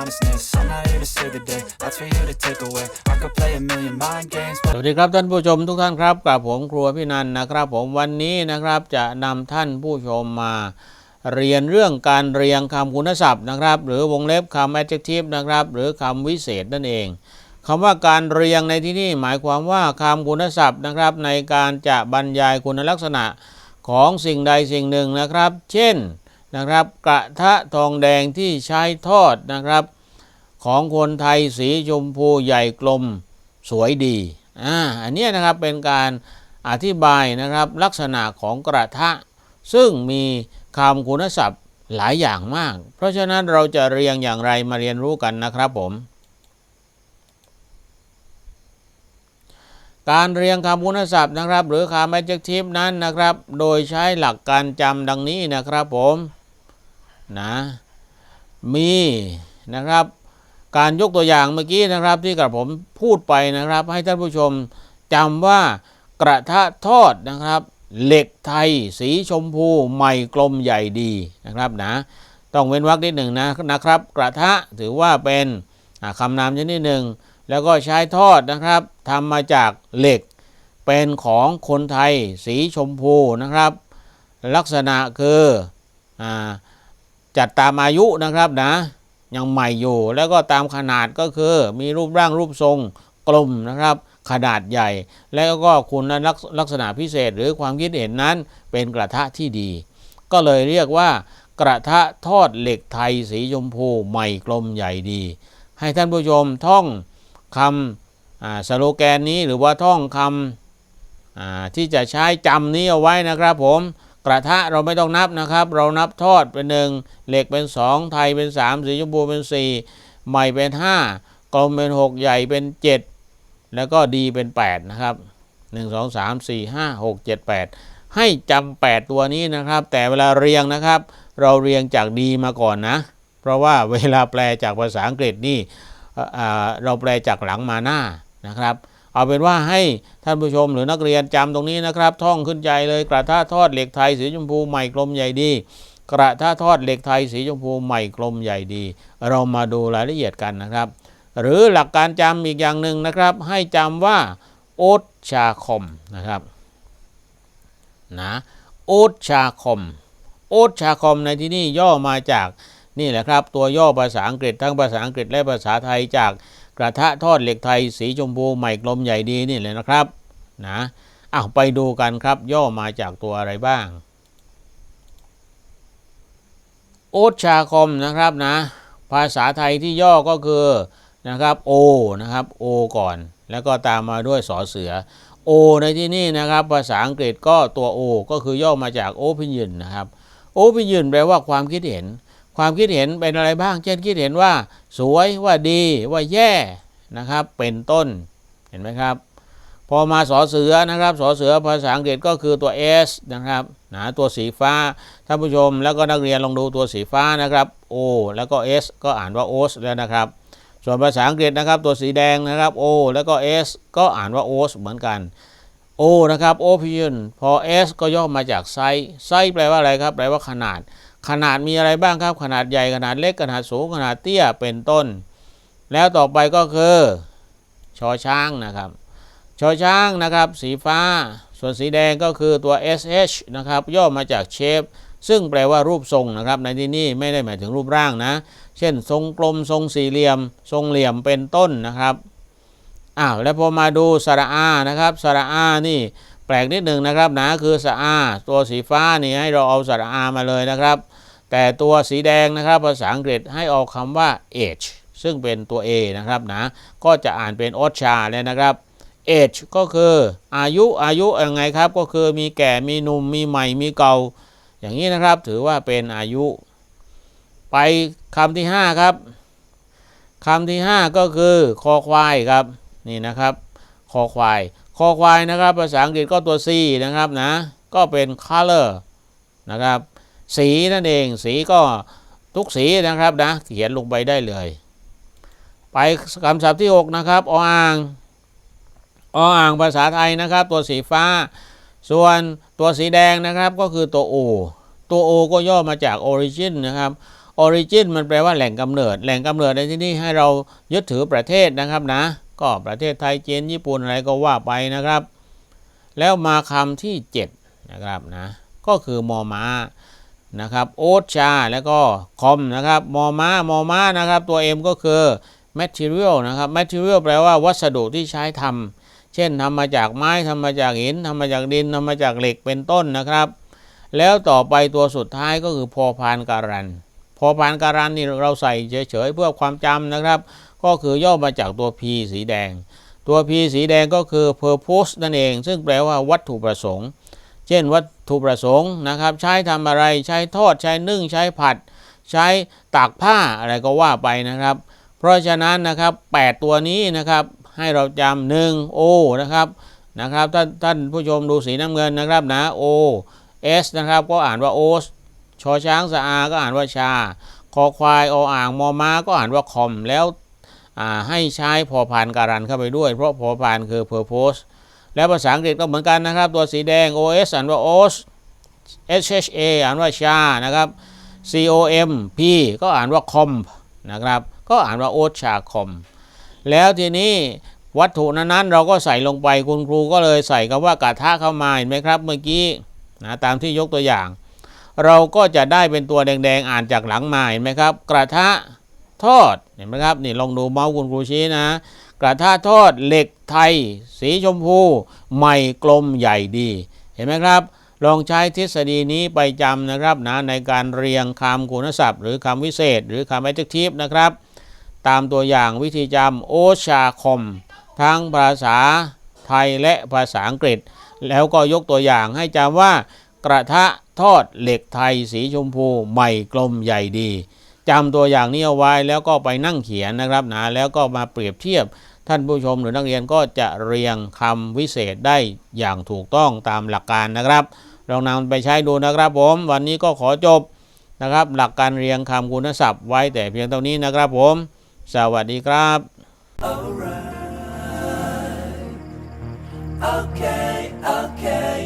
honestness. I'm not here to save the day, that's for you to take away. I could play a million mind games, สวัสดีครับท่านผู้ชมทุกท่านครับกับผมครัวพี่นันนะครับ ผมวันนี้นะครับจะนำท่านผู้ชมมา เรียนเรื่องการเรียงคำคุณศัพท์นะครับ หรือวงเล็บคำ adjective นะครับ หรือคำวิเศษนั่นเองคำว่าการเรียงในที่นี้หมายความว่าคำคุณศัพท์นะครับ ในการจะบรรยายคุณลักษณะของสิ่งใดสิ่งหนึ่งนะครับ เช่น นะครับ กระทะทองแดงที่ใช้ทอดนะครับ ของคนไทยสีชมพูใหญ่กลมสวยดีอ่าอันนี้นะครับเป็นการอธิบายนะครับลักษณะของกระทะ ซึ่งมีคำคุณศัพท์หลายอย่างมาก เพราะฉะนั้นเราจะเรียงอย่างไรมาเรียนรู้กันนะครับผม การเรียงคำคุณศัพท์นะครับ หรือคำ adjective นั้นนะครับ โดยใช้หลักการจำดังนี้นะครับผม นะมีนะครับ การยกตัวอย่างเมื่อกี้นะครับ ที่กระผมพูดไปนะครับ ให้ท่านผู้ชมจำว่ากระทะทอดนะครับ เหล็กไทยสีชมพูใหม่กลมใหญ่ดีนะครับนะต้องเว้นวรรคนิดหนึ่งนะนะครับ กระทะถือว่าเป็นคำนามชนิดหนึ่งแล้วก็ใช้ทอดนะครับทำมาจากเหล็กเป็นของคนไทยสีชมพูนะครับ ลักษณะคืออา จัดตามอายุนะครับนะยังใหม่อยู่แล้วก็ตามขนาดก็คือมีรูปร่างรูปทรงกลมนะครับ ขนาดใหญ่ แล้วก็คุณลักษลักษณะพิเศษหรือความคิดเห็นนั้นเป็นกระทะที่ดี ก็เลยเรียกว่ากระทะทอดเหล็กไทยสีชมพูใหม่กลมใหญ่ดี ให้ท่านผู้ชมท่องคำอ่าสโลแกนนี้หรือว่าท่องคำอ่าที่จะใช้จำนี้เอาไว้นะครับผม กระทะเราไม่ต้องนับนะครับ เรานับทอดเป็นหนึ่งเหล็กเป็น2ไทยเป็น3สีชมพูเป็น4ใหม่เป็น5กลมเป็น6ใหญ่เป็น7แล้วก็ดีเป็น8นะครับ1 2 3 4 5 6 7 8ให้จำ8ตัวนี้นะครับ แต่เวลาเรียงนะครับ เราเรียงจากดีมาก่อนนะ เพราะว่าเวลาแปลจากภาษาอังกฤษนี่เราแปลจากหลังมาหน้านะครับ เอาเป็นว่าให้ท่านผู้ชมหรือนักเรียนจำตรงนี้นะครับ ท่องขึ้นใจเลยกระทะทอดเหล็กไทยสีชมพูใหม่กลมใหญ่ดี กระทะทอดเหล็กไทยสีชมพูใหม่กลมใหญ่ดี เรามาดูรายละเอียดกันนะครับ หรือหลักการจำอีกอย่างหนึ่งนะครับ ให้จำว่าโอ๊ตชาคมนะครับนะโอ๊ตชาคมโอ๊ตชาคมในที่นี่ย่อมาจากนี่แหละครับ ตัวย่อภาษาอังกฤษทั้งภาษาอังกฤษและภาษาไทยจาก กระทะทอดเหล็กไทยสีชมพูใหม่กลมใหญ่ดีนี่เลยนะครับนะอ้าวไปดูกันครับย่อมาจากตัวอะไรบ้าง โอชาคมนะครับนะ ภาษาไทยที่ย่อก็คือนะครับโอนะครับโอก่อน แล้วก็ตามมาด้วยสอเสือโอในที่นี่นะครับ ภาษาอังกฤษก็ตัวโอก็คือย่อมาจาก opinion นะครับ opinion แปลว่าความคิดเห็น ความคิดเห็นเป็นอะไรบ้าง เช่นคิดเห็นว่าสวยว่าดีว่าแย่นะครับ เป็นต้นเห็นไหมครับ พอมาสอเสือนะครับสอเสือภาษาอังกฤษก็คือตัว S นะครับนะตัวสีฟ้าท่านผู้ชมแล้วก็นักเรียนลองดูตัวสีฟ้านะครับ O แล้วก็ S ก็อ่านว่า OS แล้วนะครับ ส่วนภาษาอังกฤษนะครับ ตัวสีแดงนะครับ O แล้วก็ S ก็อ่านว่า OS เหมือนกัน O นะครับ opinion พอ S ก็ย่อมาจากไซส์ไซส์แปลว่าอะไรครับ แปลว่าขนาด ขนาดมีอะไรบ้างครับ ขนาดใหญ่ขนาดเล็กขนาดสูงขนาดเตี้ยเป็นต้น แล้วต่อไปก็คือชอช้างนะครับชอช้างนะครับ สีฟ้า ส่วนสีแดงก็คือตัว sh นะครับย่อมาจากเชฟซึ่งแปลว่ารูปทรงนะครับ ในที่นี้ไม่ได้หมายถึงรูปร่างนะ เช่น ทรงกลมทรงสี่เหลี่ยม ทรงเหลี่ยมเป็นต้นนะครับอ้าวแล้วพอมาดูสระอานะครับสระอานี่แปลกนิดหนึ่งนะครับนะคือสระอาตัวสีฟ้านี่ให้เราเอาสระอามาเลยนะครับ แต่ตัวสีแดงนะครับ ภาษาอังกฤษให้เอาคำว่า age ซึ่งเป็นตัว A นะครับนะ ก็จะอ่านเป็นออชาเลยนะครับ age ก็คืออายุอายุยังไงครับ ก็คือมีแก่มีหนุ่มมีใหม่มีเก่า อย่างนี้นะครับถือว่าเป็นอายุ ไปคำที่ 5 ครับคำที่ 5 ก็คือคอควายครับนี่นะครับคอควายคอควายนะครับ ภาษาอังกฤษก็ตัว C นะครับนะ ก็เป็น color นะครับ สีนั่นเองสีก็ทุกสีนะครับนะเขียนลงไปได้เลย ไปคำศัพท์ที่ 6 นะครับออ่างออ่างภาษาไทยนะครับ ตัวสีฟ้า ส่วนตัวสีแดงนะครับก็คือตัว O ตัว O ก็ย่อมาจาก origin นะครับ origin มันแปลว่าแหล่งกำเนิด แหล่งกำเนิดในที่นี้ให้เรายึดถือประเทศนะครับนะ ก็ประเทศไทยจีนญี่ปุ่นอะไรก็ว่าไปนะครับ แล้วมาคำที่ 7 นะครับนะ ก็คือมอมา นะครับโอชา แล้วก็คอมนะครับมอม้ามอม้านะครับ ตัว M ก็คือ material นะครับ material แปลว่าวัสดุที่ใช้ทำเช่นทำมาจากไม้ทำมาจากหินทำมาจากดินทำมาจากเหล็กเป็นต้นนะครับ แล้วต่อไปตัวสุดท้ายก็คือพอพานการัน พอพานการันนี่เราใส่เฉยๆเพื่อความจำนะครับ ก็คือย่อมาจากตัว P สีแดง ตัว P สีแดงก็คือ purpose นั่นเอง ซึ่งแปลว่าวัตถุประสงค์ เช่นวัตถุประสงค์นะครับ ใช้ทำอะไรใช้ทอดใช้นึ่งใช้ผัด ใช้ตากผ้าอะไรก็ว่าไปนะครับ เพราะฉะนั้นนะครับ 8 ตัวนี้นะครับให้เราจำหนึ่ง O นะครับนะครับท่านท่านผู้ชมดูสีน้ำเงินนะครับนะ O S นะครับก็อ่านว่าโอสชอช้างสะอาก็อ่านว่าชา คอควายออ่างมอม้าก็อ่านว่าคอมแล้วให้ใช้พอพานการันเข้าไปด้วย เพราะพอพานคือ purpose แล้วภาษาอังกฤษก็เหมือนกันนะครับ ตัวสีแดง OS อ่านว่า os SHA อ่านว่าชานะครับ COM P ก็อ่านว่า com นะครับ ก็อ่านว่าโอชาคอมแล้วทีนี้วัตถุนั้นๆ เราก็ใส่ลงไปคุณครูก็เลยใส่คำว่ากระทะเข้ามาเห็นไหมครับ เมื่อกี้นะตามที่ยกตัวอย่าง เราก็จะได้เป็นตัวแดงๆ อ่านจากหลังมาเห็นไหมครับ กระทะทอดเห็นไหมครับนี่ลองดูเมาส์คุณครูชี้นะ กระทะทอดเหล็กไทย สีชมพู ใหม่กลมใหญ่ดี เห็นไหมครับ ลองใช้ทฤษฎีนี้ไปจำนะครับนะในการเรียงคำคุณศัพท์ หรือคำวิเศษ หรือคำ adjective นะครับ ตามตัวอย่างวิธีจำโอชาคม ทั้งภาษาไทยและภาษาอังกฤษ แล้วก็ยกตัวอย่างให้จำว่า กระทะทอดเหล็กไทย สีชมพู ใหม่กลมใหญ่ดีจำตัวอย่างนี้เอาไว้แล้วก็ไปนั่งเขียนนะครับนะแล้วก็มาเปรียบเทียบ ท่านผู้ชมหรือนักเรียนก็จะเรียงคำวิเศษได้อย่างถูกต้องตามหลักการนะครับ ลองนำไปใช้ดูนะครับผม วันนี้ก็ขอจบนะครับ หลักการเรียงคำคุณศัพท์ไว้แต่เพียงเท่านี้นะครับผม สวัสดีครับ Okay, okay,